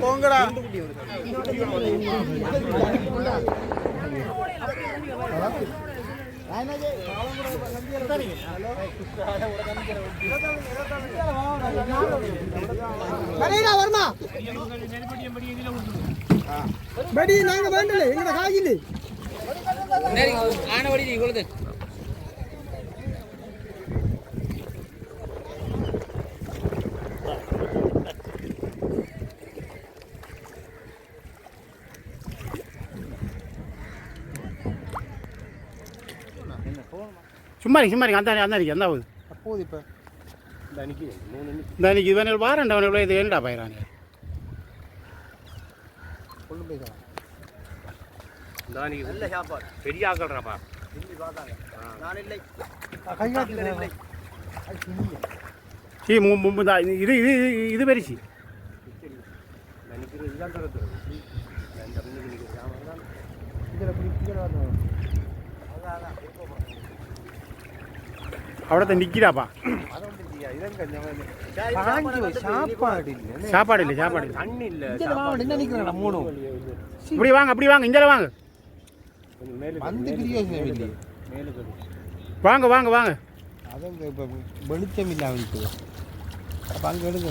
போங்கடா கடையிடா வருமா படி நாங்க வேண்டல எங்கட காயில் ஆனவடி நீ சும்மா இருக்கு சும்மா இருக்கு அந்த அந்த இருக்கு. எந்த ஆகுது அப்போது இப்போ தனிக்கு இவனை வாரண்ட அவனை இவ்வளோ இது ஏன்டா பயிரானே கொண்டு போய் இது இது இது நிற்கிறாப்பா சாப்பாடு இல்ல சாப்பாடு இல்லை சாப்பாடு இப்படி வாங்க அப்படி வாங்க இங்கே வாங்க வாங்க வாங்க வாங்க இப்ப வெளிச்சம் இல்ல அவனுக்கு அப்ப அங்க எடுங்க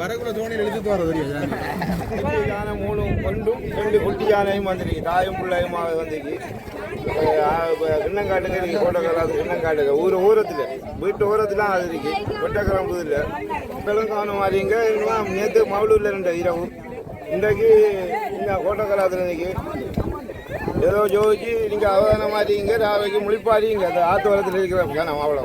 வரக்குள்ள தோணியில் எழுதிட்டு வர தெரியும் யானை மூணும் கொண்டும் ரெண்டு குட்டி யானையும் வந்துருக்கு தாயும் பிள்ளையுமா வந்திருக்கு கிண்ணங்காட்டுங்க இருக்கு கோட்டக்கராது கிண்ணங்காட்டுங்க ஊர் ஊரத்தில் வீட்டு ஊரத்தில் அது இருக்கு. வெட்டக்கரம் புதில் இப்பெல்லாம் காணும் மாதிரிங்க நேற்று மவுளூரில் ரெண்டு இரவு. இன்றைக்கு இங்கே கோட்டக்கராத்தில் இன்னைக்கு ஏதோ ஜோதிச்சு நீங்கள் அவதானம் மாறிங்க ராவைக்கு முழிப்பாடிங்க அந்த ஆத்து வரத்தில் இருக்கிற கணம் அவ்வளோ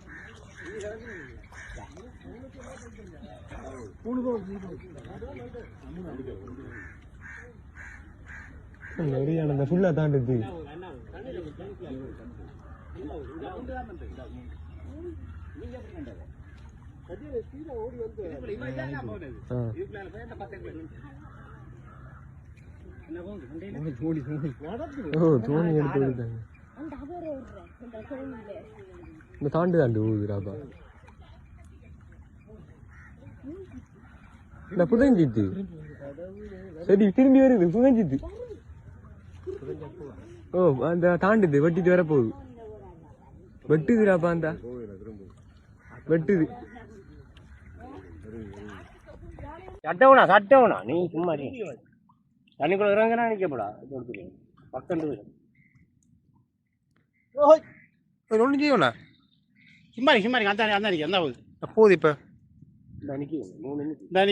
நிறைய ஃபுல்லாக தாண்டுது ஓ தோணி எடுத்து விடுதாங்க இந்த தாண்டு தாண்டு ஊதுறாப்பா இந்த புதஞ்சிட்டு சரி திரும்பி வருது புதஞ்சிட்டு ஓ அந்த தாண்டுது வெட்டிட்டு வர போகுது வெட்டுதுடாப்பா அந்த. வெட்டுது. சட்டவனா சட்டவனா. நீ சும்மா நீ தண்ணிக்குள்ள இறங்கினா நிற்கப்படா பக்கம் ஒன்றும் செய்யல சும்மா இருக்கு சும்மா இருக்கு அந்த அந்த அந்த ஆகுது அப்போது இப்போ. அன்னைக்கு மூணு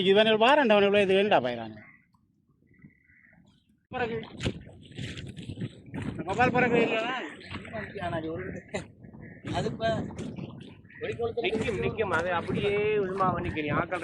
இவன் வாரண்ட அவனை இது என்னடா பயிராங்க பிறகு. மொபைல் பிறகு இல்லைன்னா அது இப்ப. நிற்கும் நிற்கும் அது அப்படியே உள்மா நிற்கிறீங்க ஆக்கள்